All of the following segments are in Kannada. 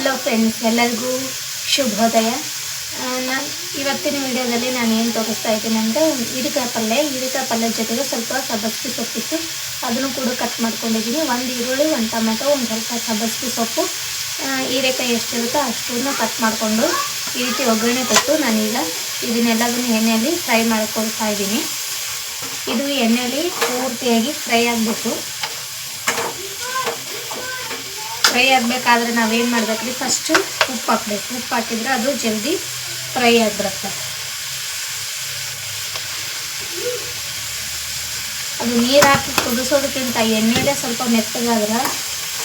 ಹಲೋ ಫ್ರೆಂಡ್ಸ್ ಎಲ್ಲರಿಗೂ ಶುಭೋದಯ. ನಾನು ಇವತ್ತಿನ ವಿಡಿಯೋದಲ್ಲಿ ನಾನು ಏನು ತೋರಿಸ್ತಾ ಇದ್ದೀನಿ ಅಂದರೆ ಹೀರೆಕಾಯಿ ಪಲ್ಯ ಹೀರೆಕಾಯಿ ಪಲ್ಯ ಜೊತೆಗೆ ಸ್ವಲ್ಪ ಸಬ್ಬಸ್ಗಿ ಸೊಪ್ಪಿತ್ತು ಅದನ್ನು ಕೂಡ ಕಟ್ ಮಾಡ್ಕೊಂಡಿದ್ದೀನಿ. ಒಂದು ಈರುಳ್ಳಿ, ಒಂದು ಟೊಮೆಟೊ, ಒಂದು ಸ್ವಲ್ಪ ಸಬ್ಬಸ್ಗಿ ಸೊಪ್ಪು. ಹೀರೆಕಾಯಿ ಎಷ್ಟಿರುತ್ತೋ ಅಷ್ಟನ್ನು ಕಟ್ ಮಾಡಿಕೊಂಡು ಈ ರೀತಿ ಒಗ್ಗರಣೆ ಕೊಟ್ಟು ನಾನೀಗ ಇದನ್ನೆಲ್ಲದನ್ನು ಎಣ್ಣೆಯಲ್ಲಿ ಫ್ರೈ ಮಾಡಿಕೊಳ್ತಾ ಇದ್ದೀನಿ. ಇದು ಎಣ್ಣೆಯಲ್ಲಿ ಪೂರ್ತಿಯಾಗಿ ಫ್ರೈ ಆಗಬೇಕು ಫ್ರೈ ಆಗಬೇಕಾದ್ರೆ ನಾವೇನು ಮಾಡ್ಬೇಕ್ರಿ? ಫಸ್ಟು ಉಪ್ಪು ಹಾಕ್ಬೇಕು. ಉಪ್ಪು ಹಾಕಿದ್ರೆ ಅದು ಜಲ್ದಿ ಫ್ರೈ ಆಗಿಬಿಡುತ್ತೆ. ಅದು ನೀರು ಹಾಕಿ ಕುದಿಸೋದಕ್ಕಿಂತ ಎಣ್ಣೆಲೇ ಸ್ವಲ್ಪ ಮೆತ್ತಗಾದ್ರೆ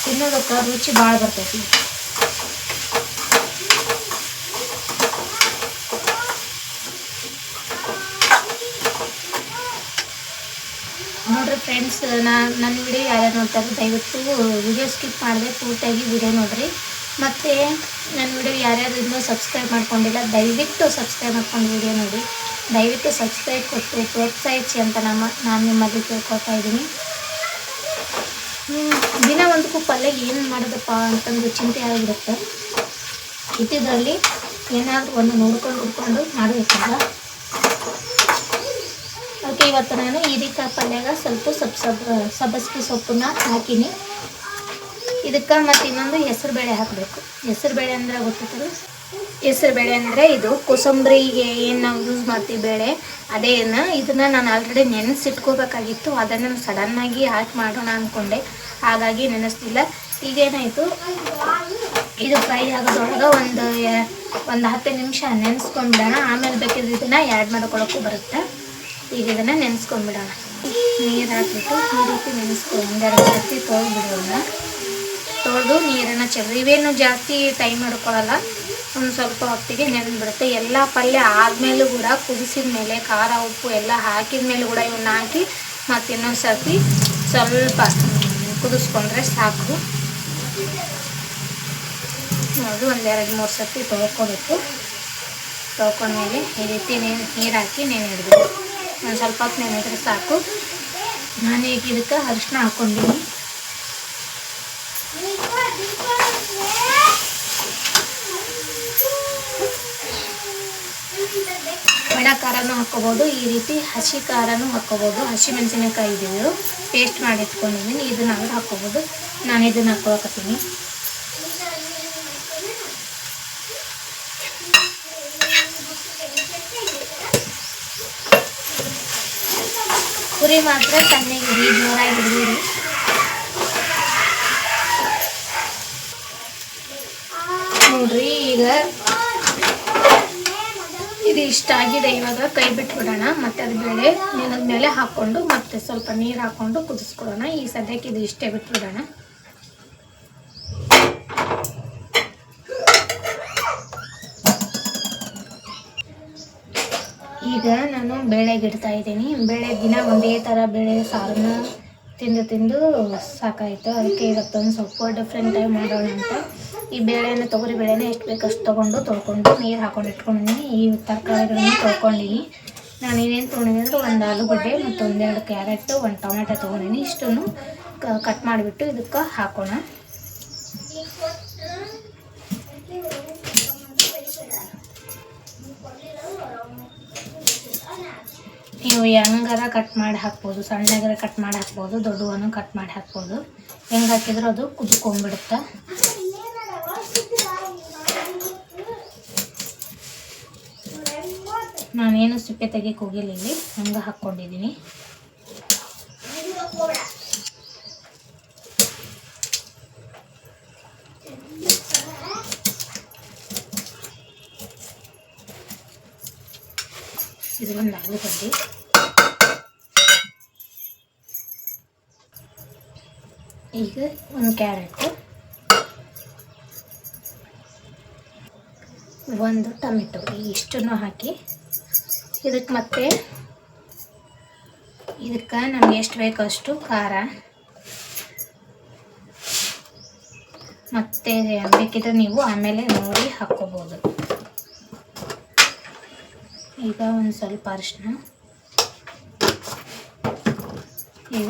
ತಿನ್ನೋದಕ್ಕೆ ರುಚಿ ಭಾಳ ಬರ್ತೈತಿ ನೋಡ್ರಿ ಫ್ರೆಂಡ್ಸ್ ನಾನು ನನ್ನ ವಿಡಿಯೋ ಯಾರ್ಯಾರು ನೋಡ್ತಾರೆ, ದಯವಿಟ್ಟು ವಿಡಿಯೋ ಸ್ಕಿಪ್ ಮಾಡಿದೆ ಪೂರ್ತಿಯಾಗಿ ವಿಡಿಯೋ ನೋಡಿರಿ. ಮತ್ತು ನನ್ನ ವಿಡಿಯೋ ಯಾರ್ಯಾರು ಇನ್ನೂ ಸಬ್ಸ್ಕ್ರೈಬ್ ಮಾಡ್ಕೊಂಡಿಲ್ಲ, ದಯವಿಟ್ಟು ಸಬ್ಸ್ಕ್ರೈಬ್ ಮಾಡ್ಕೊಂಡು ವಿಡಿಯೋ ನೋಡಿ ದಯವಿಟ್ಟು ಸಬ್ಸ್ಕ್ರೈಬ್ ಕೊಟ್ಟು ಪ್ರೋತ್ಸಾಹಿಸಿ ಅಂತ ನಮ್ಮ ನಾನು ನಿಮ್ಮಲ್ಲಿ ಕೇಳ್ಕೊತಾ ಇದ್ದೀನಿ. ದಿನ ಒಂದಕ್ಕೂ ಪಲ್ಯ ಏನು ಮಾಡೋದಪ್ಪ ಅಂತಂದು ಚಿಂತೆ ಆಗಿರುತ್ತೆ. ಇದ್ದಿದ್ರಲ್ಲಿ ಏನಾದರೂ ಒಂದು ನೋಡ್ಕೊಂಡು ಹುಡ್ಕೊಂಡು ಮಾಡಬೇಕಲ್ಲ ಅದಕ್ಕೆ ಇವತ್ತು ನಾನು ಹೀರಿಕಾಯಿ ಪಲ್ಯಾಗ ಸ್ವಲ್ಪ ಸಬ್ ಸಬ್ ಸಬ್ಬಸ್ಗೆ ಸೊಪ್ಪನ್ನ ಹಾಕೀನಿ. ಇದಕ್ಕೆ ಮತ್ತು ಇನ್ನೊಂದು ಹೆಸರು ಬೇಳೆ ಹಾಕಬೇಕು. ಹೆಸರು ಬೇಳೆ ಅಂದರೆ ಗೊತ್ತಿತ್ತು ಹೆಸರು ಬೇಳೆ ಅಂದರೆ ಇದು ಕೋಸಂಬರಿಗೆ ಏನು ನಾವು ಯೂಸ್ ಮಾಡ್ತೀವಿ ಬೇಳೆ. ಅದೇನ ಇದನ್ನು ನಾನು ಆಲ್ರೆಡಿ ನೆನೆಸಿಟ್ಕೋಬೇಕಾಗಿತ್ತು. ಅದನ್ನು ಸಡನ್ನಾಗಿ ಹಾಕಿ ಮಾಡೋಣ ಅಂದ್ಕೊಂಡೆ ಹಾಗಾಗಿ ನೆನೆಸ್ತಿಲ್ಲ. ಈಗೇನಾಯಿತು ಇದು ಫ್ರೈ ಆಗೋದ್ರೊಳಗೆ ಒಂದು ಒಂದು ಹತ್ತು ನಿಮಿಷ ನೆನೆಸ್ಕೊಂಡ್ಬಿಡೋಣ ಆಮೇಲೆ ಬೇಕಿದ್ರೆ ಇದನ್ನು ಆ್ಯಡ್ ಮಾಡ್ಕೊಳಕ್ಕೂ ಬರುತ್ತೆ. ಈಗ ಇದನ್ನು ನೆನೆಸ್ಕೊಂಡ್ಬಿಡೋಣ. ನೀರು ಹಾಕ್ಬಿಟ್ಟು ಈ ರೀತಿ ನೆನೆಸ್ಕೊ ಒಂದೆರಡು ಸರ್ತಿ ತೊಳೆದ್ಬಿಡೋಣ. ತೊಳೆದು ನೀರನ್ನು ಚೆಲ್ಲಿ ಇವೇನು ಜಾಸ್ತಿ ಟೈಮ್ ಮಾಡ್ಕೊಳ್ಳಲ್ಲ ಒಂದು ಸ್ವಲ್ಪ ಹೊತ್ತಿಗೆ ನೆನೆದ್ಬಿಡುತ್ತೆ ಎಲ್ಲ ಪಲ್ಯ ಆದಮೇಲೂ ಕೂಡ ಕುದಿಸಿದ ಮೇಲೆ ಖಾರ, ಉಪ್ಪು ಎಲ್ಲ ಹಾಕಿದ ಮೇಲೆ ಕೂಡ ಇವನ್ನ ಹಾಕಿ ಮತ್ತು ಇನ್ನೊಂದು ಸರ್ತಿ ಸ್ವಲ್ಪ ಕುದಿಸ್ಕೊಂಡ್ರೆ ಸಾಕು. ನೋಡಿ ಒಂದೆರಡು ಮೂರು ಸರ್ತಿ ತೊಳ್ಕೊಬೇಕು. ತೊಳ್ಕೊಂಡ್ಮೇಲೆ ಈ ರೀತಿ ನೀರು ಹಾಕಿ ಹಾಕಿ ನೆನೆಯಿಡ್ಬೇಕು ಒಂದು ಸ್ವಲ್ಪ ಹೊತ್ತು ನೆನೆದ್ರೆ ಸಾಕು. ನಾನು ಈಗ ಇದಕ್ಕೆ ಅರಿಶಿನ ಹಾಕ್ಕೊಂಡಿನಿ ಒಣ ಖಾರನೂ ಹಾಕ್ಕೋಬೋದು. ಈ ರೀತಿ ಹಸಿ ಖಾರನೂ ಹಾಕ್ಕೋಬೋದು. ಹಸಿ ಮೆಣಸಿನಕಾಯಿ ಇದೆಯೋ. ಪೇಸ್ಟ್ ಮಾಡಿ ಇಟ್ಕೊಂಡಿದ್ದೀನಿ ಇದನ್ನ ಹಾಕ್ಕೋಬೋದು. ನಾನು ಇದನ್ನು ಹಾಕ್ಕೊಳಕತ್ತೀನಿ. ಮಾತ್ರ ತಣ್ಣಗಿರಿ ಜೋರಾಗಿ ಹಿಡಿದಿರಿ ನೋಡ್ರಿ, ಈಗ ಇದು ಇಷ್ಟ ಆಗಿದೆ. ಇವಾಗ ಕೈ ಬಿಟ್ಬಿಡೋಣ. ಮತ್ತೆ ಅದು ಬೇಳೆ ನೆನದ ಮೇಲೆ ಹಾಕ್ಕೊಂಡು, ಮತ್ತೆ ಸ್ವಲ್ಪ ನೀರು ಹಾಕ್ಕೊಂಡು ಕುದಿಸ್ಕೊಡೋಣ. ಈ ಸದ್ಯಕ್ಕೆ ಇದು ಇಷ್ಟೇ ಬಿಟ್ಬಿಡೋಣ ಈಗ ಇಡ್ತಾ ಇದ್ದೀನಿ. ಬೇಳೆ ದಿನ ಒಂದೇ ಥರ ಬೇಳೆ ಸಾರನ್ನ ತಿಂದು ತಿಂದು ಸಾಕಾಯಿತು. ಅದಕ್ಕೆ ಇವತ್ತೊಂದು ಸ್ವಲ್ಪ ಡಿಫ್ರೆಂಟ್ ಆಗಿ ಮಾಡೋಣ ಅಂತ. ಈ ಬೇಳೆನ ತೊಗರಿ ಬೇಳೆನ ಎಷ್ಟು ಬೇಕು ಅಷ್ಟು ತೊಗೊಂಡು ತೊಳ್ಕೊಂಡು ನೀರು ಹಾಕೊಂಡು ಇಟ್ಕೊಂಡಿದ್ದೀನಿ ಈ ತರಕಾರಿಗಳನ್ನ ತೊಳ್ಕೊಂಡಿನಿ. ನಾನು ಏನೇನು ತೊಗೊಂಡಿದ್ದೀನಿ ಅಂದರೆ ಒಂದು ಆಲೂಗಡ್ಡೆ ಮತ್ತು ಒಂದೆರಡು ಕ್ಯಾರೆಟು, ಒಂದು ಟೊಮೆಟೊ ತೊಗೊಂಡಿನಿ. ಇಷ್ಟನ್ನು ಕಟ್ ಮಾಡಿಬಿಟ್ಟು ಇದಕ್ಕೆ ಹಾಕೋಣ. ನೀವು ಹೆಂಗಾರ ಕಟ್ ಮಾಡಿ ಹಾಕ್ಬೋದು, ಸಣ್ಣಗಾರ ಕಟ್ ಮಾಡಿ ಹಾಕ್ಬೋದು ದೊಡ್ಡವನ್ನು ಕಟ್ ಮಾಡಿ ಹಾಕ್ಬೋದು. ಹೆಂಗೆ ಹಾಕಿದ್ರೂ ಅದು ಕುದ್ಕೊಂಡ್ಬಿಡುತ್ತೆ. ನಾನೇನು ಸಿಪ್ಪೆ ತೆಗಿಯಕ್ಕೆ ಹೋಗಿಲ್ಲ ಇಲ್ಲಿ, ಹಂಗೆ ಹಾಕ್ಕೊಂಡಿದ್ದೀನಿ ಇದು ಒಂದು ಆಲೂಗಡ್ಡೆ. ಈಗ ಒಂದು ಕ್ಯಾರೆಟ್, ಒಂದು ಟೊಮೆಟೊ. ಇಷ್ಟನ್ನು ಹಾಕಿ ಇದಕ್ಕೆ ಮತ್ತೆ ಇದಕ್ಕೆ ನಮ್ಗೆ ಎಷ್ಟು ಬೇಕೋ ಅಷ್ಟು ಖಾರ, ಮತ್ತೆ ಬೇಕಿದ್ರೆ ನೀವು ಆಮೇಲೆ ನೋಡಿ ಹಾಕ್ಕೋಬೋದು. ಈಗ ಒಂದು ಸ್ವಲ್ಪ ಅರಿಶಿನ ಈಗ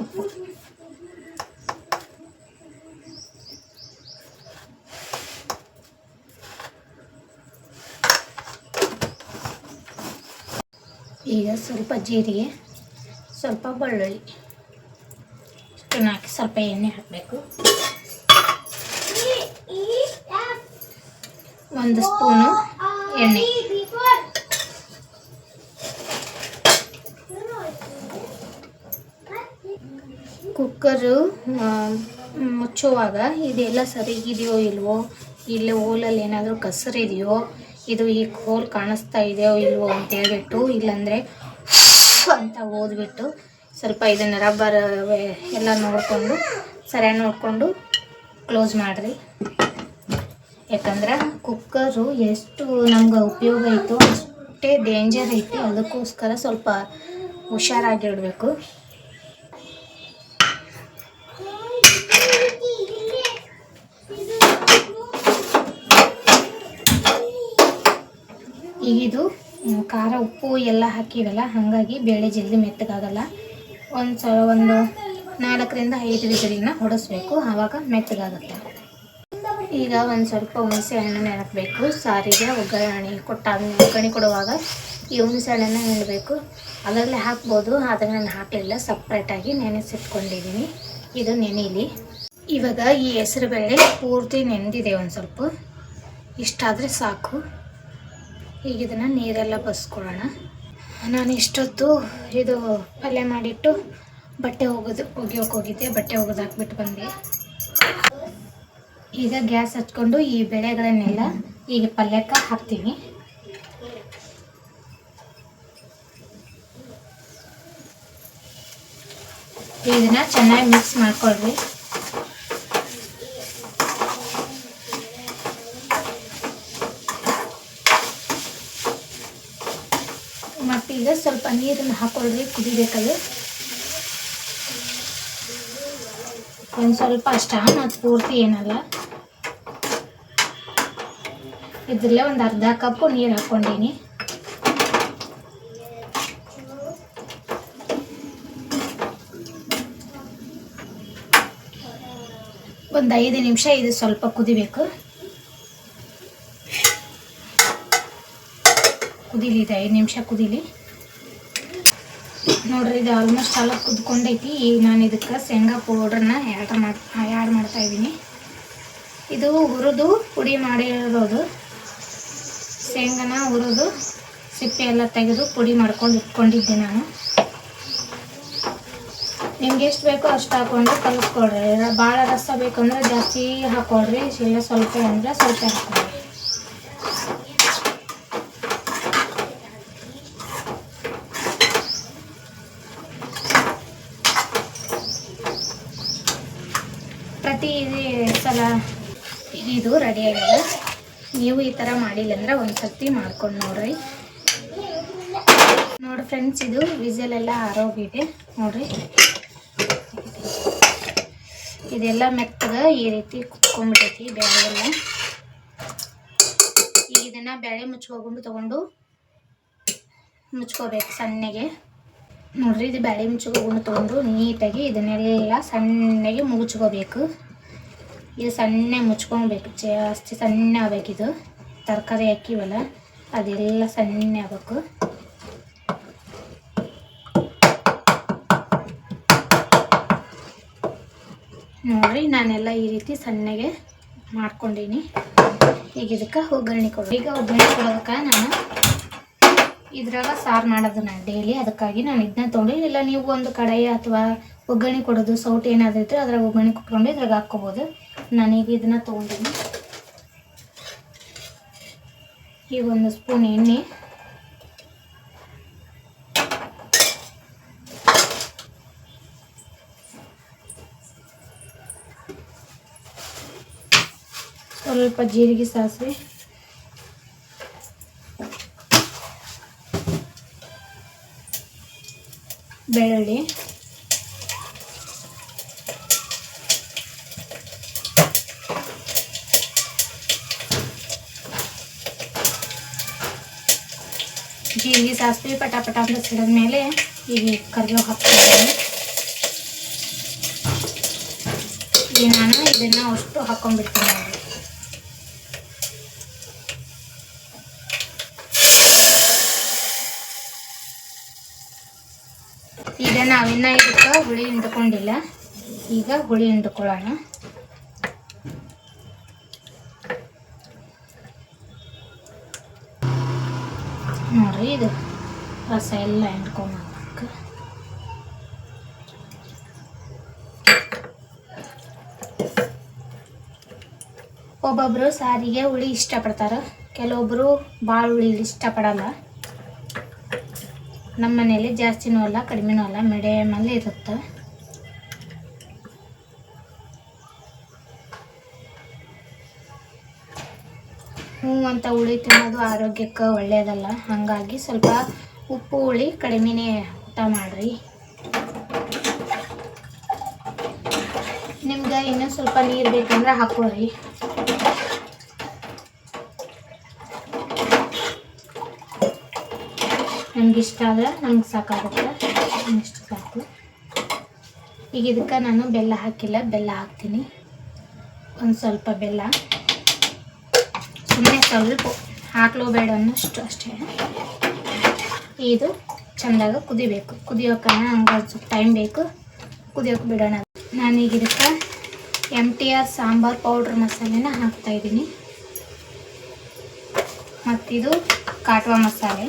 ಉಪ್ಪು. ಈಗ ಸ್ವಲ್ಪ ಜೀರಿಗೆ, ಸ್ವಲ್ಪ ಬೆಳ್ಳುಳ್ಳಿ, ಇಷ್ಟನ್ನ ಹಾಕಿ ಸ್ವಲ್ಪ ಎಣ್ಣೆ ಹಾಕಬೇಕು. ಒಂದು ಸ್ಪೂನು ಎಣ್ಣೆ. ಕುಕ್ಕರು ಮುಚ್ಚುವಾಗ ಇದೆಲ್ಲ ಸರಿಗಿದೆಯೋ ಇಲ್ವೋ, ಇಲ್ಲಿ ಓಲಲ್ಲಿ ಏನಾದರೂ ಕಸರಿದೆಯೋ ಇದು ಈ ಕೋಲ್ ಕಾಣಿಸ್ತಾ ಇದೆಯೋ ಇಲ್ವೋ ಅಂತ ಹೇಳ್ಬಿಟ್ಟು, ಇಲ್ಲಾಂದರೆ ಅಂತ ಓದ್ಬಿಟ್ಟು ಸ್ವಲ್ಪ ಇದನ್ನು ರಬ್ಬರ್ ಎಲ್ಲ ನೋಡಿಕೊಂಡು, ಸರಿಯಾಗಿ ನೋಡಿಕೊಂಡು ಕ್ಲೋಸ್ ಮಾಡಿರಿ. ಯಾಕಂದ್ರೆ ಕುಕ್ಕರು ಎಷ್ಟು ನಮ್ಗೆ ಉಪಯೋಗ ಐತೋ ಅಷ್ಟೇ ಡೇಂಜರ್ ಐತಿ, ಅದಕ್ಕೋಸ್ಕರ ಸ್ವಲ್ಪ ಹುಷಾರಾಗಿಡಬೇಕು ಈಗ ಇದು ಖಾರ ಉಪ್ಪು ಎಲ್ಲ ಹಾಕಿವಲ್ಲ ಹಾಗಾಗಿ ಬೇಳೆ ಜಲ್ದಿ ಮೆತ್ತಗಾಗಲ್ಲ. ಒಂದು ಸ ಒಂದು ನಾಲ್ಕರಿಂದ ಐದು ವಿಸಿಲಿನ ಹೊಡೆಸ್ಬೇಕು, ಆವಾಗ ಮೆತ್ತಗಾಗುತ್ತೆ. ಈಗ ಒಂದು ಸ್ವಲ್ಪ ಹುಣಸೆ ಹಣ್ಣನ್ನು ಹಾಕಬೇಕು ಸಾರಿಗೆ ಒಗ್ಗರಣೆ ಕೊಟ್ಟಾದ್ಮೇಲೆ ಒಗ್ಗರಣೆ ಕೊಡುವಾಗ ಈ ಹುಣಸೆ ಹಣ್ಣನ್ನು ನೆಡಬೇಕು ಅದರಲ್ಲೇ ಹಾಕ್ಬೋದು, ಆದರೆ ನಾನು ಹಾಕಲಿಲ್ಲ. ಸಪ್ರೇಟಾಗಿ ನೆನೆಸಿಟ್ಕೊಂಡಿದ್ದೀನಿ. ಇದು ನೆನೆಯಲಿ ಇವಾಗ ಈ ಹೆಸರುಬೇಳೆ ಪೂರ್ತಿ ನೆನೆದಿದೆ ಒಂದು ಸ್ವಲ್ಪ. ಇಷ್ಟಾದರೆ ಸಾಕು. ಈಗ ಇದನ್ನು ನೀರೆಲ್ಲ ಬಸ್ಕೊಳ್ಳೋಣ. ನಾನು ಇಷ್ಟೊತ್ತು ಇದು ಪಲ್ಯ ಮಾಡಿಟ್ಟು ಬಟ್ಟೆ ಹೋಗೋದು ಒಗೆಯೋಕೆ ಹೋಗಿದ್ದೆ. ಬಟ್ಟೆ ಒಗೆದು ಹಾಕ್ಬಿಟ್ಟು ಬಂದೆ. ಈಗ ಗ್ಯಾಸ್ ಹಚ್ಕೊಂಡು ಈ ಬೆಳೆಗಳನ್ನೆಲ್ಲ ಈಗ ಪಲ್ಯಕ್ಕೆ ಹಾಕ್ತೀನಿ. ಇದನ್ನ ಚೆನ್ನಾಗಿ ಮಿಕ್ಸ್ ಮಾಡ್ಕೊಳ್ರಿ. ಮತ್ತು ಸ್ವಲ್ಪ ನೀರನ್ನು ಹಾಕೊಳ್ರಿ ಕುದಿಬೇಕಲ್ಲಿ ಒಂದು ಸ್ವಲ್ಪ ಅಷ್ಟ ಮತ್ತು ಪೂರ್ತಿ ಏನಲ್ಲ. ಇದ್ರಲ್ಲೇ ಒಂದು ಅರ್ಧ ಕಪ್ಪು ನೀರು ಹಾಕ್ಕೊಂಡೀನಿ ಒಂದು ಐದು ನಿಮಿಷ ಇದು ಸ್ವಲ್ಪ ಕುದಿಬೇಕು. ಕುದಿಲಿ, ಇದು ಐದು ನಿಮಿಷ ಕುದೀಲಿ. ನೋಡ್ರಿ, ಇದು ಆಲ್ಮೋಸ್ಟ್ ಎಲ್ಲ ಕುದ್ಕೊಂಡೈತಿ ಈಗ ನಾನು ಇದಕ್ಕೆ ಶೇಂಗಾ ಪೌಡ್ರನ್ನ ಆ್ಯಡ್ ಮಾಡಿ ಆ್ಯಡ್ ಮಾಡ್ತಾ ಇದ್ದೀನಿ. ಇದು ಹುರಿದು ಪುಡಿ ಮಾಡಿರೋದು. ಶೇಂಗಾನ ಹುರಿದು ಸಿಪ್ಪೆ ಎಲ್ಲ ತೆಗೆದು ಪುಡಿ ಮಾಡ್ಕೊಂಡು ಇಟ್ಕೊಂಡಿದ್ದೆ ನಾನು. ನಿಮ್ಗೆ ಎಷ್ಟು ಬೇಕೋ ಅಷ್ಟು ಹಾಕ್ಕೊಂಡು ಕಲಿಸ್ಕೊಡ್ರಿ. ಭಾಳ ರಸ ಬೇಕಂದ್ರೆ ಜಾಸ್ತಿ ಹಾಕ್ಕೊಡ್ರಿ ಇಲ್ಲ ಸ್ವಲ್ಪ ಅಂದರೆ ಸ್ವಲ್ಪ ಹಾಕ್ಕೊಳ್ರಿ ಪ್ರತಿ ಸಲ ಇದು ರೆಡಿ ಆಗಿದೆ. ನೀವು ಈ ಥರ ಮಾಡಿಲ್ಲ ಅಂದ್ರೆ ಒಂದು ಸರ್ತಿ ಮಾಡ್ಕೊಂಡು ನೋಡ್ರಿ. ನೋಡಿ ಫ್ರೆಂಡ್ಸ್ ಇದು ವಿಸಲೆಲ್ಲ ಆರೋಗಿದೆ ನೋಡ್ರಿ. ಇದೆಲ್ಲ ಮೆತ್ತಗ ಈ ರೀತಿ ಕುತ್ಕೊಂಡ್ಬಿಟ್ಟೈತಿ ಬೇಳೆ ಎಲ್ಲ ಈಗ ಇದನ್ನ ಬೇಳೆ ಮುಚ್ಚಕೊಂಡು ತೊಗೊಂಡು ಮುಚ್ಕೋಬೇಕು ಸಣ್ಣಗೆ. ನೋಡ್ರಿ, ಇದು ಬೇಳೆ ಮುಚ್ಕೊಂಡು ತೊಗೊಂಡು ನೀಟಾಗಿ ಇದನ್ನೆಲ್ಲ ಸಣ್ಣಗೆ ಮುಚ್ಕೋಬೇಕು. ಇದು ಸಣ್ಣ ಮುಚ್ಕೊಬೇಕು. ಜಾಸ್ತಿ ಸಣ್ಣ ಆಗ್ಬೇಕಿದು ತರಕಾರಿ ಹಾಕಿವಲ್ಲ, ಅದೆಲ್ಲ ಸಣ್ಣ ಆಗ್ಬೇಕು. ನೋಡ್ರಿ ನಾನೆಲ್ಲ ಈ ರೀತಿ ಸಣ್ಣಗೆ ಮಾಡ್ಕೊಂಡೀನಿ. ಈಗ ಇದಕ್ಕೆ ಒಗ್ಗರಣೆ ಕೊಡು ಈಗ ಒಗ್ಗರಣೆ ಕೊಡೋದಕ್ಕೆ ನಾನು ಇದ್ರಾಗ ಸಾರು ಮಾಡೋದು ನಾನು ಡೈಲಿ ಅದಕ್ಕಾಗಿ ನಾನು ಇದನ್ನ ತೊಗೊಂಡು, ಇಲ್ಲ ನೀವು ಒಂದು ಕಡಾಯಿ ಅಥವಾ ಒಗ್ಗರಣೆ ಕೊಡೋದು ಸೌಟ್ ಏನಾದರೂ ಇದ್ದರೆ ಅದ್ರಾಗ ಒಗ್ಗರಣೆ ಕೊಟ್ಕೊಂಡು ಇದ್ರಾಗ ಹಾಕ್ಕೋಬೋದು. ನಾನೀಗ ಇದನ್ನ ತೊಗೊಂಡಿದ್ದೀನಿ ಈ ಒಂದು ಸ್ಪೂನ್ ಎಣ್ಣೆ. ಸ್ವಲ್ಪ ಜೀರಿಗೆ ಸಾಸಿವೆ. ಬೆಳ್ಳುಳ್ಳಿ. ಜೀರಿಗೆ ಸಾಸಿವೆ ಪಟ ಪಟ ಅಂತ ಸಿಡಿದ್ಮೇಲೆ ಈಗ ಕರಿಬೇವು ಹಾಕ್ತೀನಿ. ಈಗ ನಾನು ಇದನ್ನು ಅಷ್ಟು ಹಾಕ್ಕೊಂಡ್ಬಿಡ್ತೀನಿ ಈಗ ನಾವಿನ್ನ ಇದಕ್ಕೆ ಹುಳಿ ಹಿಂಡ್ಕೊಂಡಿಲ್ಲ. ಈಗ ಹುಳಿ ಹಿಂಡ್ಕೊಳ್ಳೋಣ ನೋಡ್ರಿ ಇದು ರಸ ಎಲ್ಲ ಒಬ್ಬೊಬ್ಬರು ಸಾರಿಗೆ ಹುಳಿ ಇಷ್ಟಪಡ್ತಾರೆ. ಕೆಲವೊಬ್ಬರು ಭಾಳ ಹುಳಿ ಇಷ್ಟಪಡಲ್ಲ. ನಮ್ಮ ಮನೇಲಿ ಜಾಸ್ತಿನೂ ಅಲ್ಲ ಕಡಿಮೆನೂ ಅಲ್ಲ, ಮೀಡಿಯಮಲ್ಲಿ ಇರುತ್ತೆ. ಹ್ಞೂ ಅಂತ ಹುಳಿ ತಿನ್ನೋದು ಆರೋಗ್ಯಕ್ಕೆ ಒಳ್ಳೆಯದಲ್ಲ ಹಾಗಾಗಿ ಸ್ವಲ್ಪ ಉಪ್ಪು, ಹುಳಿ, ಕಡಿಮೆನೇ ಊಟ ಮಾಡಿರಿ. ನಿಮ್ಗೆ ಇನ್ನೂ ಸ್ವಲ್ಪ ನೀರು ಬೇಕಂದ್ರೆ ಹಾಕೋರಿ ನಮ್ಗೆ ಇಷ್ಟ ಆದರೆ ನಮ್ಗೆ ಸಾಕಾಗುತ್ತೆ. ಇಷ್ಟು ಸಾಕು. ಈಗ ಇದಕ್ಕೆ ನಾನು ಬೆಲ್ಲ ಹಾಕಿಲ್ಲ, ಬೆಲ್ಲ ಹಾಕ್ತೀನಿ. ಒಂದು ಸ್ವಲ್ಪ ಬೆಲ್ಲ. ಸುಮ್ಮನೆ ಸ್ವಲ್ಪ ಹಾಕ್ಲೋ ಬೇಡ ಅನ್ನೋಷ್ಟು ಅಷ್ಟೇ. ಇದು ಚೆಂದಾಗ ಕುದಿಬೇಕು. ಕುದಿಯೋಕೆ ಹಂಗೆ ಟೈಮ್ ಬೇಕು. ಕುದಿಯೋಕೆ ಬಿಡೋಣ. ನಾನೀಗ ಇದಕ್ಕೆ M T R sambar powder ಮಸಾಲೆನ ಹಾಕ್ತಾಯಿದ್ದೀನಿ ಮತ್ತಿದು ಕಾಟ್ವಾ ಮಸಾಲೆ.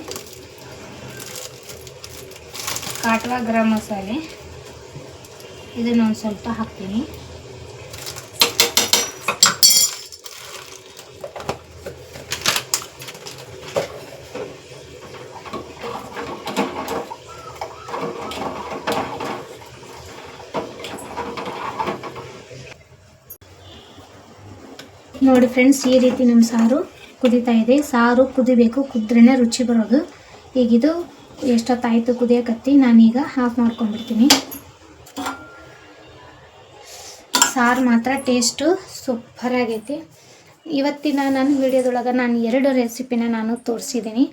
ಕಾಟ್ವಾ ಗರಂ ಮಸಾಲೆ. ಇದನ್ನ ಒಂದು ಸ್ವಲ್ಪ ಹಾಕ್ತೀನಿ. ನೋಡಿ ಫ್ರೆಂಡ್ಸ್ ಈ ರೀತಿ ನಮ್ಮ ಸಾರು ಕುದೀತಾ ಇದೆ. ಸಾರು ಕುದಿಬೇಕು ಕುದ್ರೇ ರುಚಿ ಬರೋದು. ಈಗಿದು ಎಷ್ಟೊತ್ತಾಯಿತು ಕುದಿಯಕತ್ತಿ ನಾನೀಗ ಹಾಫ್ ಮಾಡ್ಕೊಂಡ್ಬಿಡ್ತೀನಿ. ಸಾರು ಮಾತ್ರ ಟೇಸ್ಟು ಸೂಪರ್ ಆಗೈತಿ. ಇವತ್ತಿನ ನನ್ನ ವಿಡಿಯೋದೊಳಗೆ ನಾನು ಎರಡು ರೆಸಿಪಿನ ನಾನು ತೋರಿಸಿದ್ದೀನಿ.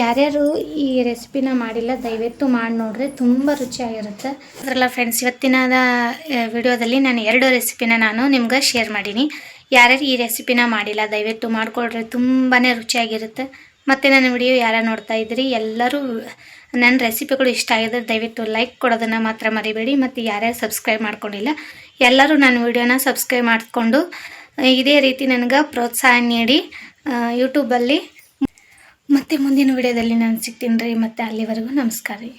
ಯಾರ್ಯಾರು ಈ ರೆಸಿಪಿನ ಮಾಡಿಲ್ಲ, ದಯವಿಟ್ಟು ಮಾಡಿ ನೋಡ್ರಿ ತುಂಬ ರುಚಿಯಾಗಿರುತ್ತೆ. ಅದರಲ್ಲ ಫ್ರೆಂಡ್ಸ್ ಇವತ್ತಿನ ವಿಡಿಯೋದಲ್ಲಿ ನಾನು ಎರಡು ರೆಸಿಪಿನ ನಾನು ನಿಮ್ಗೆ ಶೇರ್ ಮಾಡೀನಿ. ಯಾರ್ಯಾರು ಈ ರೆಸಿಪಿನ ಮಾಡಿಲ್ಲ, ದಯವಿಟ್ಟು ಮಾಡಿಕೊಳ್ರಿ ತುಂಬಾ ರುಚಿಯಾಗಿರುತ್ತೆ. ಮತ್ತು ನನ್ನ ವಿಡಿಯೋ ಯಾರು ನೋಡ್ತಾ ಇದ್ದೀರಿ ಎಲ್ಲರೂ ನನ್ನ ರೆಸಿಪಿಗಳು ಇಷ್ಟ ಆಗಿದ್ರೆ ದಯವಿಟ್ಟು ಲೈಕ್ ಕೊಡೋದನ್ನು ಮಾತ್ರ ಮರಿಬೇಡಿ. ಮತ್ತು ಯಾರ್ಯಾರು ಸಬ್ಸ್ಕ್ರೈಬ್ ಮಾಡ್ಕೊಂಡಿಲ್ಲ, ಎಲ್ಲರೂ ನನ್ನ ವಿಡಿಯೋನ ಸಬ್ಸ್ಕ್ರೈಬ್ ಮಾಡಿಕೊಂಡು, ಇದೇ ರೀತಿ ನನಗೆ ಪ್ರೋತ್ಸಾಹ ನೀಡಿ ಯೂಟ್ಯೂಬಲ್ಲಿ ಮತ್ತು ಮುಂದಿನ ವಿಡಿಯೋದಲ್ಲಿ ನಾನು ಸಿಗ್ತೀನಿ ರೀ. ಮತ್ತು ಅಲ್ಲಿವರೆಗೂ ನಮಸ್ಕಾರ ರೀ.